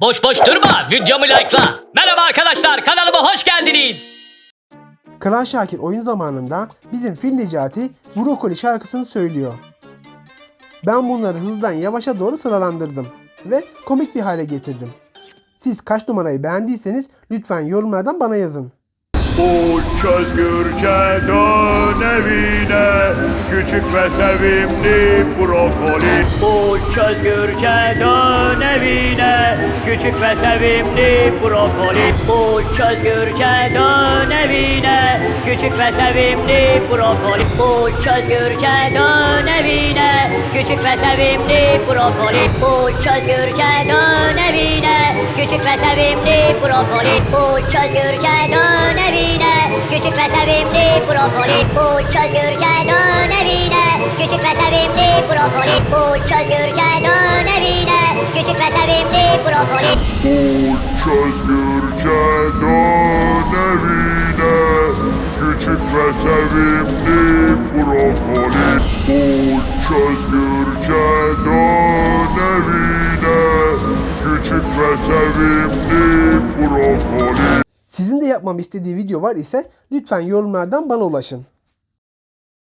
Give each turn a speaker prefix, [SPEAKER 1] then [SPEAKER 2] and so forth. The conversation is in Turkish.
[SPEAKER 1] Boş boş durma, videomu like'la. Merhaba arkadaşlar, kanalıma hoş geldiniz.
[SPEAKER 2] Kral Şakir oyun zamanında bizim Fil Necati Brokoli şarkısını söylüyor. Ben bunları hızdan yavaşa doğru sıralandırdım ve komik bir hale getirdim. Siz kaç numarayı beğendiyseniz lütfen yorumlardan bana yazın.
[SPEAKER 3] Uç özgürce dön evine Küçük ve sevimli brokoli
[SPEAKER 4] Uç özgürce dön evine Küçük ve sevimli brokoli. Uç özgürce dön evine. Küçük ve sevimli brokoli. Uç özgürce dön evine. Küçük ve sevimli brokoli. Uç özgürce dön evine. Küçük ve sevimli brokoli. Uç özgürce dön evine. Küçük ve sevimli brokoli. Uç özgürce dön evine. Küçük ve sevimli brokoli. Uç özgürce dön sevimli brokoli.
[SPEAKER 3] Uç özgürce dön evine. Küçük ve sevimli brokoli. Uç özgürce dön evine. Küçük ve sevimli brokoli.
[SPEAKER 2] Sizin de yapmamı istediği video var ise lütfen yorumlardan bana ulaşın.